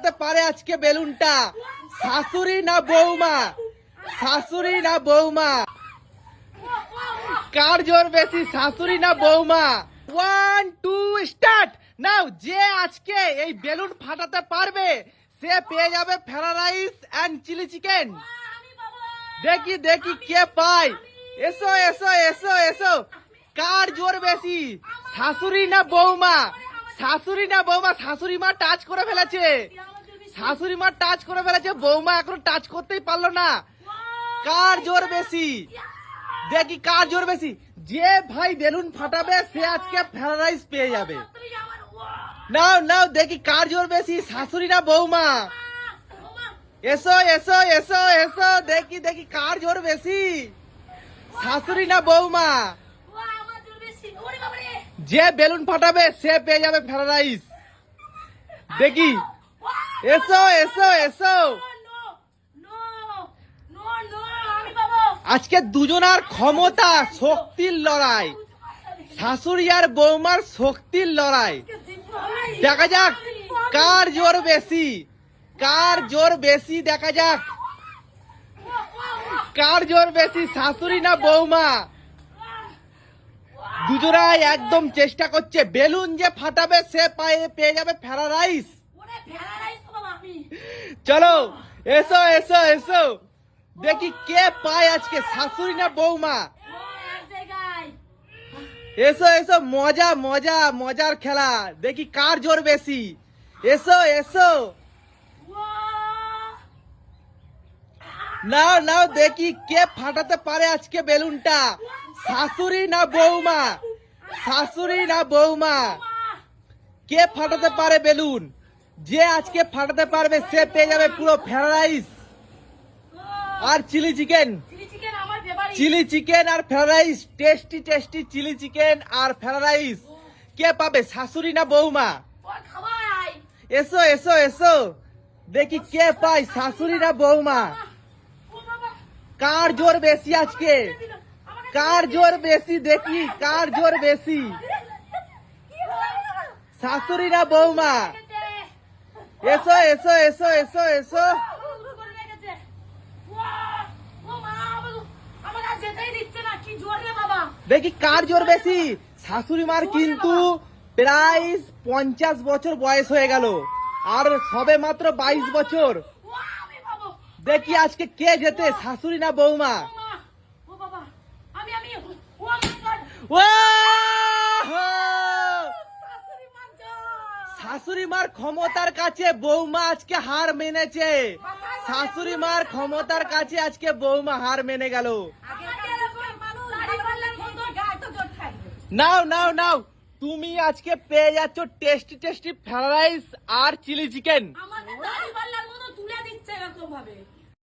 ফাটাতে পারে আজকে বেলুনটা। শাশুড়ি না বৌমা? শাশুড়ি না বৌমা? কার জোর বেশি, শাশুড়ি না বৌমা? ওয়ান টু স্টার্ট নাও যে আজকে এই বেলুন ফাটাতে পারবে, সে পেয়ে যাবে fried rice and chilli chicken. দেখি দেখি কে পায়। এসো এসো এসো এসো। কার জোর বেশি, শাশুড়ি না বৌমা? শাশুড়ি না বৌমা, শাশুড়ি মা টাচ করে ফেলেছে। শাশুড়ি মা টাচ করে ফেলেছে বৌমা এখন টাচ করতেই পারল না। কার জোর বেশি? দেখি কার জোর বেশি। যে ভাই বেলুন ফাটাবে সে আজকে ফ্রাইড রাইস পেয়ে যাবে। নাও নাও দেখি কার জোর বেশি শাশুড়ি না বৌমা? এসো এসো এসো এসো দেখি দেখি কার জোর বেশি। শাশুড়ি না বৌমা? যে বেলুন ফাটাবে সে পেয়ে যাবে ফ্রাইড রাইস দেখি। এসো এসো এসো। আজকে দুজনার ক্ষমতা শক্তির লড়াই। শাশুড়ি আর বৌমার শক্তির লড়াই। দেখা যাক, কার জোর বেশি? কার জোর বেশি দেখা যাক। কার জোর বেশি, শাশুড়ি না বৌমা? দুজনাই একদম চেষ্টা করছে, বেলুন যে ফাটাবে, সে পায়ে পেয়ে যাবে ফেরা রাইস। চলো, এসো এসো এসো। দেখি কে পায় আজকে শাশুড়ি না বৌমা? এসো এসো, মজা মজা, মজার খেলা। দেখি কার জোর বেশি। এসো এসো। নাও নাও, দেখি কে ফাটাতে পারে আজকে বেলুনটা। শাশুড়ি না বৌমা? শাশুড়ি না বৌমা? কে ফাটাতে পারে বেলুন? যে আজকে ফাটাতে পারবে সে পেয়ে যাবে পুরো ফ্রাইড রাইস। আর চিলি চিকেন। চিলি চিকেন আর fried rice tasty tasty chilli chicken আর ফ্রাইড রাইস। কে পাবে শাশুড়ি না বৌমা? এসো এসো এসো। দেখি কে পায় শাশুড়ি না বৌমা? কার জোর বেশি আজকে? কার জোর বেশি দেখি কার জোর বেশি? শাশুড়ি না বৌমা? এসো এসো এসো এসো এসো। দেখি কার জোর বেশি? শাশুড়ি মার কিন্তু প্রায় পঞ্চাশ বছর বয়স হয়ে গেল। আর সবে মাত্র বাইশ বছর। দেখি আজকে কে যেতে শাশুড়ি না বৌমা? ওয়াও! শাশুড়ি মার ক্ষমতার কাছে বৌমা আজকে হার মেনেছে। শাশুড়ি মার ক্ষমতার কাছে আজকে বৌমা হার মেনে গেল। নাও নাও নাও। তুমি আজকে পেয়ে যাচ্ছ টেস্টি টেস্টি ফ্রাইড রাইস আর চিলি চিকেন দাড়ি মতো তুলে দিচ্ছে এরকম ভাবে